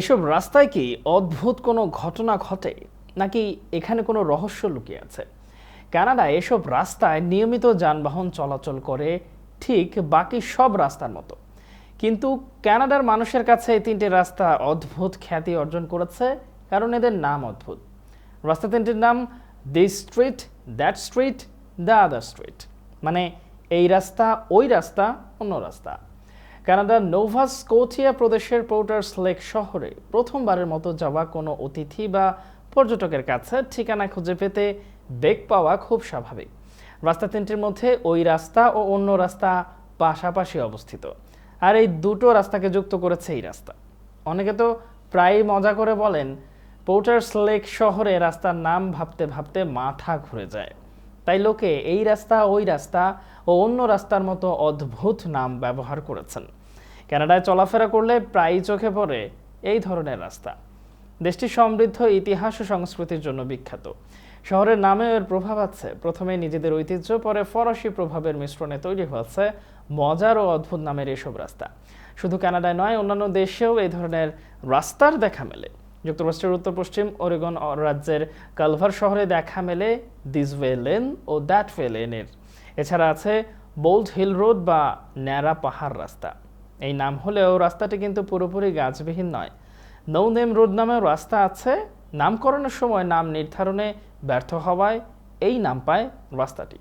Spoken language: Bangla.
এসব রাস্তায় কি অদ্ভুত কোনো ঘটনা ঘটে? নাকি এখানে কোনো রহস্য লুকিয়ে আছে? কানাডায় এসব রাস্তায় নিয়মিত যানবাহন চলাচল করে, ঠিক বাকি সব রাস্তার মতো। কিন্তু কানাডার মানুষের কাছে এই তিনটি রাস্তা অদ্ভুত খ্যাতি অর্জন করেছে, কারণ এদের নাম অদ্ভুত। রাস্তা তিনটির নাম this street that street the other street মানে এই রাস্তা, ওই রাস্তা, অন্য রাস্তা। কানাডার নোভা স্কোথিয়া প্রদেশের পোর্টার্স লেক শহরে প্রথমবারের মতো যাওয়া কোনো অতিথি বা পর্যটকের কাছে ঠিকানা খুঁজে পেতে বেগ পাওয়া খুব স্বাভাবিক। রাস্তা তিনটির মধ্যে ওই রাস্তা ও অন্য রাস্তা পাশাপাশি অবস্থিত। আর এই দুটো রাস্তাকে যুক্ত করেছে এই রাস্তা। অনেকে তো প্রায়ই মজা করে বলেন, পোর্টার্স লেক শহরে রাস্তার নাম ভাবতে ভাবতে মাথা ঘুরে যায়। তাই লোকে এই রাস্তা, ওই রাস্তা ও অন্য রাস্তার মতো অদ্ভুত নাম ব্যবহার করেছেন। কানাডায় চলাফেরা করলে প্রায়ই চোখে পড়ে এই ধরনের রাস্তা। দেশটি সমৃদ্ধ ইতিহাস ও সংস্কৃতির জন্য বিখ্যাত। শহরের নামেও এর প্রভাব আছে। প্রথমে নিজেদের ঐতিহ্য, পরে ফরাসি প্রভাবের মিশ্রণে তৈরি হয়েছে মজার ও অদ্ভুত নামের এসব রাস্তা। শুধু কানাডায় নয়, অন্যান্য দেশেও এই ধরনের রাস্তার দেখা মেলে। যুক্তরাষ্ট্রের উত্তর পশ্চিম ওরেগন রাজ্যের কালভার শহরে দেখা মেলে দিস ওয়ে লেন ও দ্যাট ওয়ে লেনের এছাড়া আছে বোল্ড হিল রোড বা ন্যাড়া পাহাড় রাস্তা। এই নাম হলেও রাস্তাটি কিন্তু পুরোপুরি গাছবিহীন নয়। নৌ নেম রোড নামেও রাস্তা আছে। নামকরণের সময় নাম নির্ধারণে ব্যর্থ হওয়ায় এই নাম পায় রাস্তাটি।